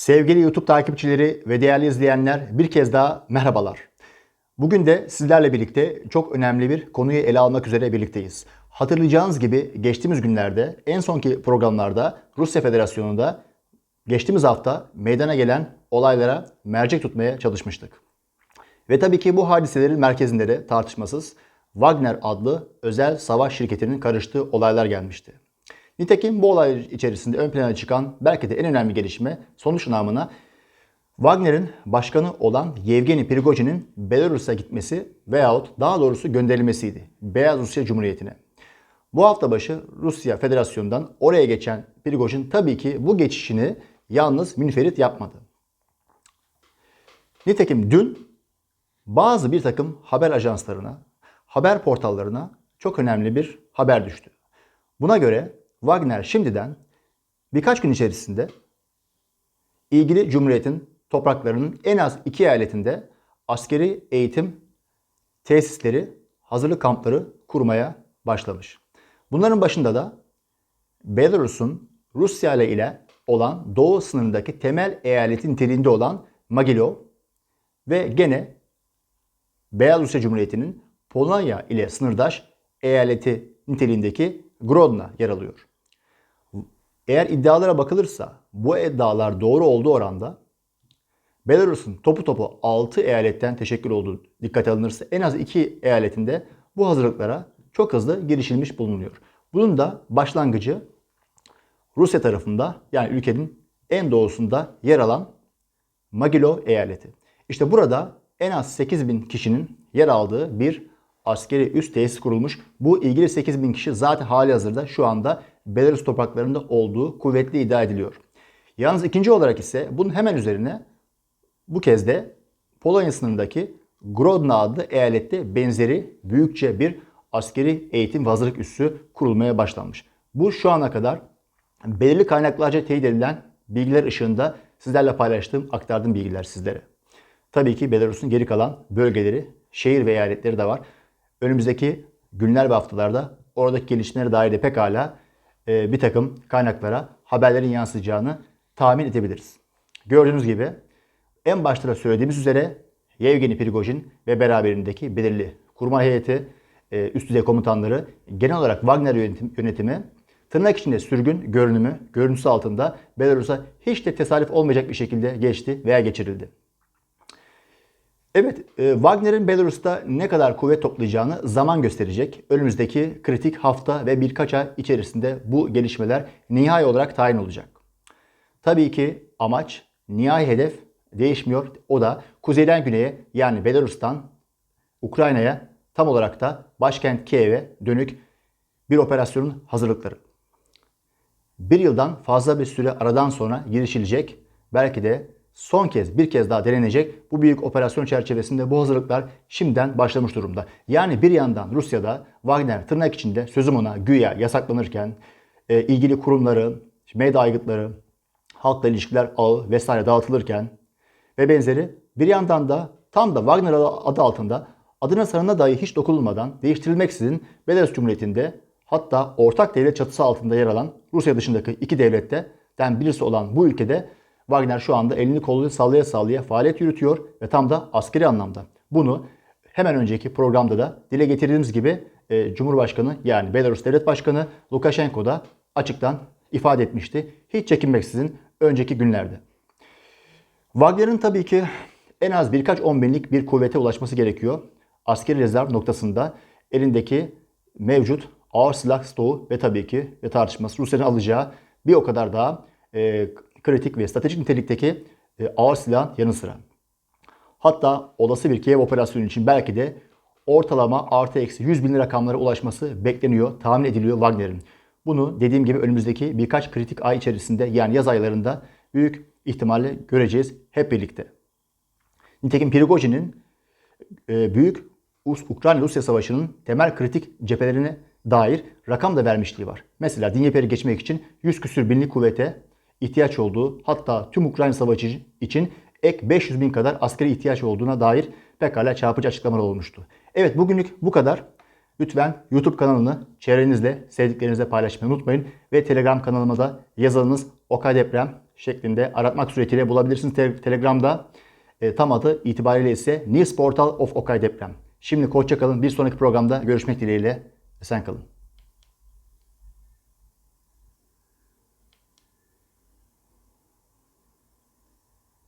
Sevgili YouTube takipçileri ve değerli izleyenler bir kez daha merhabalar. Bugün de sizlerle birlikte çok önemli bir konuyu ele almak üzere birlikteyiz. Hatırlayacağınız gibi geçtiğimiz günlerde en sonki programlarda Rusya Federasyonu'nda geçtiğimiz hafta meydana gelen olaylara mercek tutmaya çalışmıştık. Ve tabii ki bu hadiselerin merkezinde de tartışmasız Wagner adlı özel savaş şirketinin karıştığı olaylar gelmişti. Nitekim bu olay içerisinde ön plana çıkan belki de en önemli gelişme sonuç namına Wagner'in başkanı olan Yevgeni Prigojin'in Belarus'a gitmesi veyahut daha doğrusu gönderilmesiydi. Beyaz Rusya Cumhuriyeti'ne. Bu hafta başı Rusya Federasyonu'ndan oraya geçen Prigojin tabii ki bu geçişini yalnız münferit yapmadı. Nitekim dün bazı bir takım haber ajanslarına, haber portallarına çok önemli bir haber düştü. Buna göre Wagner şimdiden birkaç gün içerisinde ilgili cumhuriyetin topraklarının en az iki eyaletinde askeri eğitim tesisleri, hazırlık kampları kurmaya başlamış. Bunların başında da Belarus'un Rusya ile olan doğu sınırındaki temel eyaletin niteliğinde olan Magilov ve gene Beyaz Rusya Cumhuriyeti'nin Polonya ile sınırdaş eyaleti niteliğindeki Grodna yer alıyor. Eğer iddialara bakılırsa bu iddialar doğru olduğu oranda Belarus'un topu topu 6 eyaletten teşekkür olduğu dikkate alınırsa en az 2 eyaletinde bu hazırlıklara çok hızlı girişilmiş bulunuyor. Bunun da başlangıcı Rusya tarafında yani ülkenin en doğusunda yer alan Magilov eyaleti. İşte burada en az 8 bin kişinin yer aldığı bir askeri üst tesis kurulmuş. Bu ilgili 8 bin kişi zaten hali hazırda şu anda Belarus topraklarında olduğu kuvvetli iddia ediliyor. Yalnız ikinci olarak ise bunun hemen üzerine bu kez de Polonya sınırındaki Grodno adlı eyalette benzeri büyükçe bir askeri eğitim ve hazırlık üssü kurulmaya başlanmış. Bu şu ana kadar belirli kaynaklarca teyit edilen bilgiler ışığında sizlerle paylaştığım, aktardığım bilgiler sizlere. Tabii ki Belarus'un geri kalan bölgeleri, şehir ve eyaletleri de var. Önümüzdeki günler ve haftalarda oradaki gelişmelere dair de pekala e, bir takım kaynaklara haberlerin yansıyacağını tahmin edebiliriz. Gördüğünüz gibi en başta da söylediğimiz üzere Yevgeni Prigojin ve beraberindeki belirli kurma heyeti, e, üst düzey komutanları genel olarak Wagner yönetim, yönetimi tırnak içinde sürgün görünümü, görüntüsü altında Belarus'a hiç de tesadüf olmayacak bir şekilde geçti veya geçirildi. Evet, e, Wagner'in Belarus'ta ne kadar kuvvet toplayacağını zaman gösterecek. Önümüzdeki kritik hafta ve birkaç ay içerisinde bu gelişmeler nihai olarak tayin olacak. Tabii ki amaç, nihai hedef değişmiyor. O da kuzeyden güneye yani Belarus'tan Ukrayna'ya tam olarak da başkent Kiev'e dönük bir operasyonun hazırlıkları. Bir yıldan fazla bir süre aradan sonra girişilecek, belki de son kez bir kez daha denenecek bu büyük operasyon çerçevesinde bu hazırlıklar şimdiden başlamış durumda. Yani bir yandan Rusya'da Wagner tırnak içinde sözüm ona güya yasaklanırken e, ilgili kurumları, medya aygıtları, halkla ilişkiler ağı vesaire dağıtılırken ve benzeri bir yandan da tam da Wagner adı altında adına sanına dahi hiç dokunulmadan değiştirilmeksizin Belarus Cumhuriyeti'nde hatta ortak devlet çatısı altında yer alan Rusya dışındaki iki devletten birisi olan bu ülkede Wagner şu anda elini kolunu sallaya sallaya faaliyet yürütüyor ve tam da askeri anlamda. Bunu hemen önceki programda da dile getirdiğimiz gibi e, Cumhurbaşkanı yani Belarus Devlet Başkanı Lukashenko da açıktan ifade etmişti. Hiç çekinmeksizin önceki günlerde. Wagner'in tabii ki en az birkaç on binlik bir kuvvete ulaşması gerekiyor. Askeri rezerv noktasında elindeki mevcut ağır silah stoğu ve tabii ki ve tartışması Rusya'nın alacağı bir o kadar daha e, kritik ve stratejik nitelikteki e, ağır silahın yanı sıra. Hatta olası bir Kiev operasyonu için belki de ortalama artı eksi 100 bin rakamlara ulaşması bekleniyor, tahmin ediliyor Wagner'in. Bunu dediğim gibi önümüzdeki birkaç kritik ay içerisinde yani yaz aylarında büyük ihtimalle göreceğiz hep birlikte. Nitekim Prigojin'in e, büyük Ukrayna-Rusya savaşının temel kritik cephelerine dair rakam da vermişliği var. Mesela Dnyeper'i geçmek için 100 küsür binlik kuvvete ihtiyaç olduğu hatta tüm Ukrayna savaşı için ek 500 bin kadar askeri ihtiyaç olduğuna dair pekala çarpıcı açıklamalar olmuştu. Evet bugünlük bu kadar. Lütfen YouTube kanalını çevrenizle, sevdiklerinizle paylaşmayı unutmayın. Ve Telegram kanalıma da yazınız Okay Deprem şeklinde aratmak suretiyle bulabilirsiniz te- Telegram'da. E, tam adı itibariyle ise News Portal of Okay Deprem. Şimdi hoşça kalın. Bir sonraki programda görüşmek dileğiyle. Esen kalın.